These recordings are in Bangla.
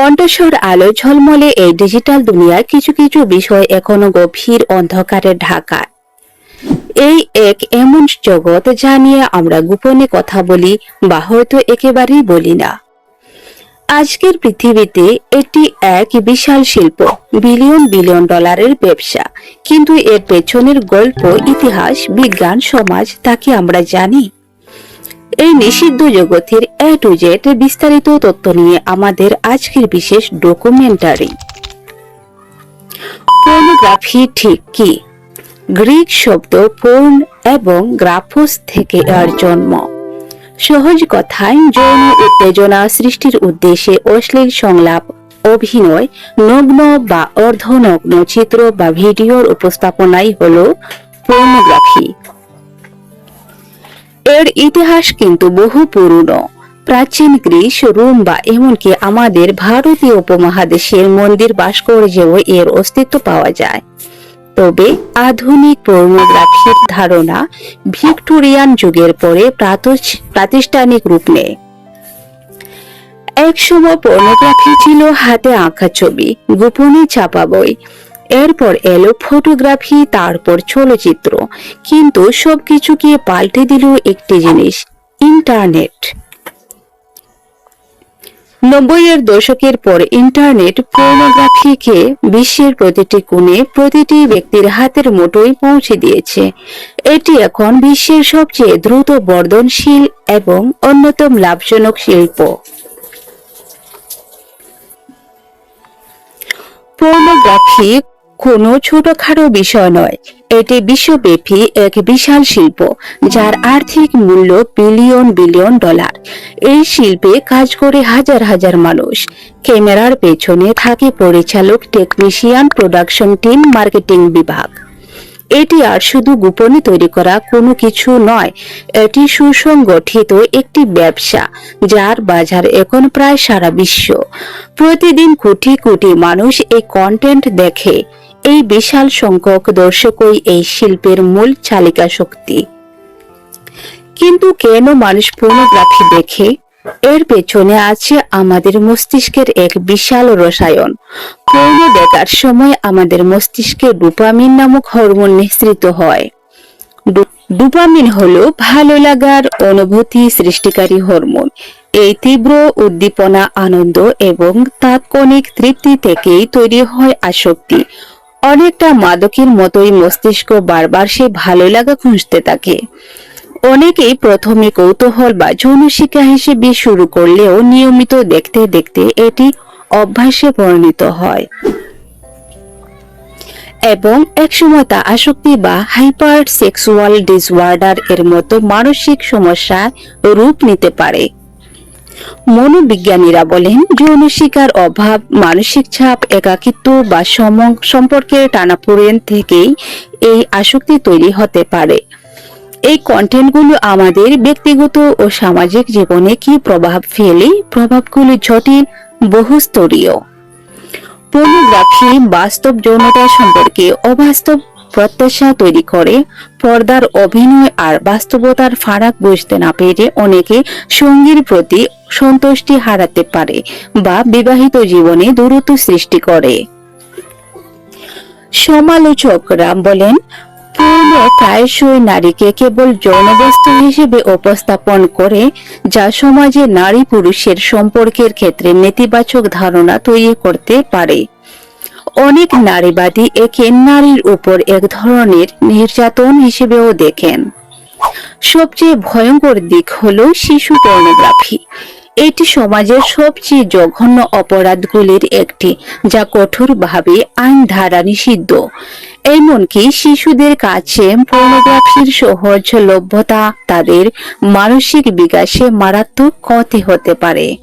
কণ্ঠস্বর আলো ঝলমলে এই ডিজিটাল দুনিয়ার কিছু কিছু বিষয় এখনও গভীর অন্ধকারে ঢাকা এই এক এমন জগৎ যা নিয়ে আমরা গোপনে কথা বলি বা হয়তো একেবারেই বলি না। আজকের পৃথিবীতে এটি এক বিশাল শিল্প, বিলিয়ন বিলিয়ন ডলারের ব্যবসা। কিন্তু এর পেছনের গল্প, ইতিহাস, বিজ্ঞান, সমাজ তাকে আমরা জানি? এই নিষিদ্ধ জগতের এ টু জেড বিস্তারিত তথ্য নিয়ে আমাদের আজকের বিশেষ ডকুমেন্টারি পর্নোগ্রাফি ঠিক কি? গ্রিক শব্দ পর্ন এবং গ্রাফোস থেকে এর জন্ম। সহজ কথায় যৌন উত্তেজনা সৃষ্টির উদ্দেশ্যে অশ্লীল সংলাপ, অভিনয়, নগ্ন বা অর্ধনগ্ন চিত্র বা ভিডিওর উপস্থাপনাই হল পর্নোগ্রাফি এর ইতিহাস কিন্তু বহু পুরনো। প্রাচীন গ্রিস, রোম বা এমনকি আমাদের ভারতীয় উপমহাদেশের মন্দির ভাস্কর্যেও এর অস্তিত্ব পাওয়া যায়। তবে আধুনিক পর্নোগ্রাফির ধারণা ভিক্টোরিয়ান যুগের পরে প্রাতিষ্ঠানিক রূপ নেয়। একসময় পর্নোগ্রাফি ছিল হাতে আঁকা ছবি, গোপনে ছাপা বই। এরপর এলো ফটোগ্রাফি, তারপর চলচ্চিত্র। কিন্তু সবকিছুকে পাল্টে দিল একটি জিনিস, ইন্টারনেট। নব্বইয়ের দশকের পর ইন্টারনেট পর্নোগ্রাফিকে বিশ্বের প্রতিটি কোণে প্রতিটি ব্যক্তির হাতের মুঠোয় পৌঁছে দিয়েছে। এটি এখন বিশ্বের সবচেয়ে দ্রুত বর্ধনশীল এবং অন্যতম লাভজনক শিল্প। পর্নোগ্রাফি কোনো ছোটখাটো বিষয় নয়। এটি বিশ্বব্যাপী এক বিশাল শিল্প, যার আর্থিক মূল্য বিলিয়ন বিলিয়ন ডলার। এই শিল্পে কাজ করে হাজার হাজার মানুষ। ক্যামেরার পেছনে থাকে পরিচালক, টেকনিশিয়ান, প্রোডাকশন টিম, মার্কেটিং বিভাগ। এটি আর শুধু গোপনে তৈরি করা কোনো কিছু নয়, এটি সুসংগঠিত একটি ব্যবসা, যার বাজার এখন প্রায় সারা বিশ্ব। প্রতিদিন কোটি কোটি মানুষ এই কন্টেন্ট দেখে। এই বিশাল সংখ্যক দর্শকই এই শিল্পের মূল চালিকা শক্তি। কিন্তু কেন মানুষ পর্নোগ্রাফি দেখে? এর পেছনে আছে আমাদের মস্তিষ্কের এক বিশাল রসায়ন। পর্ণ দেখার সময় আমাদের মস্তিষ্কে ডোপামিন নামক হরমোন নিঃসৃত হয়। ডোপামিন হলো ভালো লাগার অনুভূতি সৃষ্টিকারী হরমোন। এই তীব্র উদ্দীপনা, আনন্দ এবং তাৎক্ষণিক তৃপ্তি থেকেই তৈরি হয় আসক্তি। অনেকটা মাদকের মতোই মস্তিষ্ক বারবার সে ভালো লাগা খুঁজতে থাকে। অনেকেই প্রথমে কৌতূহল বা যৌন শিক্ষা হিসেবে শুরু করলেও নিয়মিত দেখতে দেখতে এটি অভ্যাসে পরিণত হয়। এবং একসময় তা আসক্তি বা হাইপার সেক্সুয়াল ডিসঅর্ডার এর মতো মানসিক সমস্যা রূপ নিতে পারে। মনোবিজ্ঞানীরা বলেন যৌন শিকার অভাব, মানসিক চাপ, একাকিত্ব বা সম- সম্পর্কের টানাপোড়েন থেকেই এই আসক্তি তৈরি হতে পারে। এই কন্টেন্টগুলো আমাদের ব্যক্তিগত ও সামাজিক জীবনে কি প্রভাব ফেলে? প্রভাবগুলো জটিল, বহুস্তরীয়। পর্নোগ্রাফি বাস্তব যৌনতা সম্পর্কে অবাস্তব প্রত্যাশা তৈরি করে। পর্দার অভিনয় আর বাস্তবতার ফারাক বুঝতে না পেরে অনেকে সঙ্গীর প্রতি সন্তুষ্টি হারাতে পারে বা বিবাহিত জীবনে দূরত্ব সৃষ্টি করে। সমালোচকরা বলেন, পূর্ণ প্রায়শই নারীকে কেবল যৌনবস্তু হিসেবে উপস্থাপন করে, যা সমাজে নারী পুরুষের সম্পর্কের ক্ষেত্রে নেতিবাচক ধারণা তৈরি করতে পারে। অনেক নারীবাদী একে নারীর উপর এক ধরনের নির্যাতন হিসেবেও দেখেন। সবচেয়ে ভয়ঙ্কর দিক হলো শিশু পর্নোগ্রাফি। এটি সমাজের সবচেয়ে জঘন্য অপরাধগুলির একটি, যা কঠোরভাবে আইন ধারা নিষিদ্ধ। এমনকি শিশুদের কাছে পর্নোগ্রাফির সহজলভ্যতা তাদের মানসিক বিকাশে মারাত্মক ক্ষতি হতে পারে।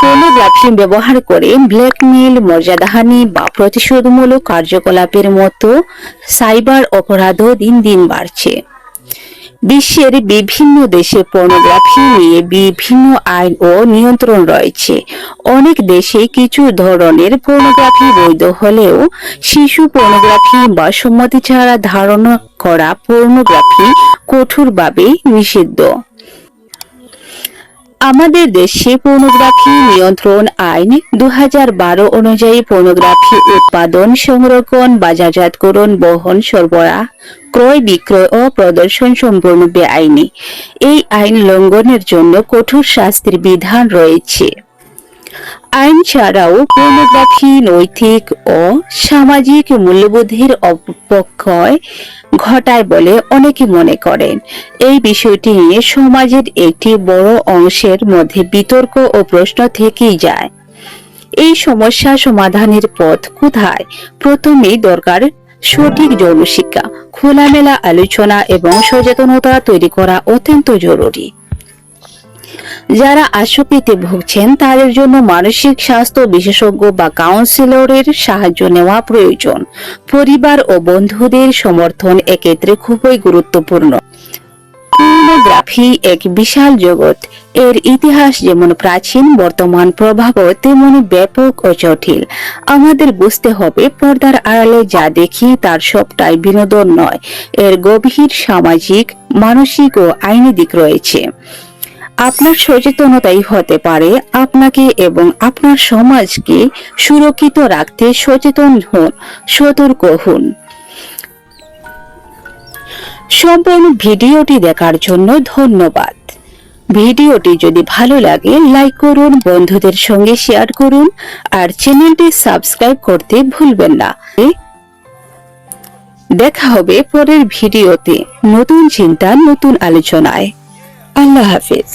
পর্নোগ্রাফি ব্যবহার করে ব্ল্যাকমেইল মর্যাদাহানি বা প্রতিশোধমূলক কার্যকলাপের মতো সাইবার অপরাধও দিন দিন বাড়ছে। বিশ্বের বিভিন্ন দেশে পর্নোগ্রাফি নিয়ে বিভিন্ন আইন ও নিয়ন্ত্রণ রয়েছে। অনেক দেশে কিছু ধরনের পর্নোগ্রাফি বৈধ হলেও শিশু পর্নোগ্রাফি বা সম্মতি ছাড়া ধারণা করা পর্নোগ্রাফি কঠোরভাবে নিষিদ্ধ। আমাদের দেশে পর্নোগ্রাফি নিয়ন্ত্রণ আইন দু হাজার বারো অনুযায়ী পর্নোগ্রাফি উৎপাদন, সংরক্ষণ, বাজারজাতকরণ, বহন, সরবরাহ, ক্রয়, বিক্রয় ও প্রদর্শন সম্পূর্ণ বেআইনি। এই আইন লঙ্ঘনের জন্য কঠোর শাস্তির বিধান রয়েছে। আইন ছাড়াও পর্নোগ্রাফি নৈতিক ও সামাজিক মূল্যবোধের অপক্ষয় ঘটায় বলে অনেকে মনে করেন। এই বিষয়টি নিয়ে সমাজের একটি বড় অংশের মধ্যে বিতর্ক ও প্রশ্ন থেকেই যায়। এই সমস্যা সমাধানের পথ কোথায়? প্রথমেই দরকার সঠিক যৌন শিক্ষা খোলামেলা আলোচনা এবং সচেতনতা তৈরি করা অত্যন্ত জরুরি। যারা আসক্তিতে ভুগছেন, তাদের জন্য মানসিক স্বাস্থ্য বিশেষজ্ঞ বা কাউন্সিলরের সাহায্য নেওয়া প্রয়োজন। পরিবার ও বন্ধুদের সমর্থন এক্ষেত্রে খুবই গুরুত্বপূর্ণ। পর্নোগ্রাফি এক বিশাল জগৎ। এর ইতিহাস যেমন প্রাচীন, বর্তমান প্রভাব তেমনি ব্যাপক ও জটিল। আমাদের বুঝতে হবে, পর্দার আড়ালে যা দেখি তার সবটাই বিনোদন নয়। এর গভীর সামাজিক, মানসিক ও আইনি দিক রয়েছে। আপনার সচেতনতাই হতে পারে, আপনাকে এবং আপনার সমাজকে সুরক্ষিত রাখতে সচেতন হন, সতর্ক হন। সম্পূর্ণ ভিডিওটি দেখার জন্য ধন্যবাদ। ভিডিওটি যদি ভালো লাগে, লাইক করুন, বন্ধুদের সঙ্গে শেয়ার করুন, আর চ্যানেলটি সাবস্ক্রাইব করতে ভুলবেন না। দেখা হবে পরের ভিডিওতে। নতুন চিন্তা, নতুন আলোচনায়। আল্লাহ হাফিজ।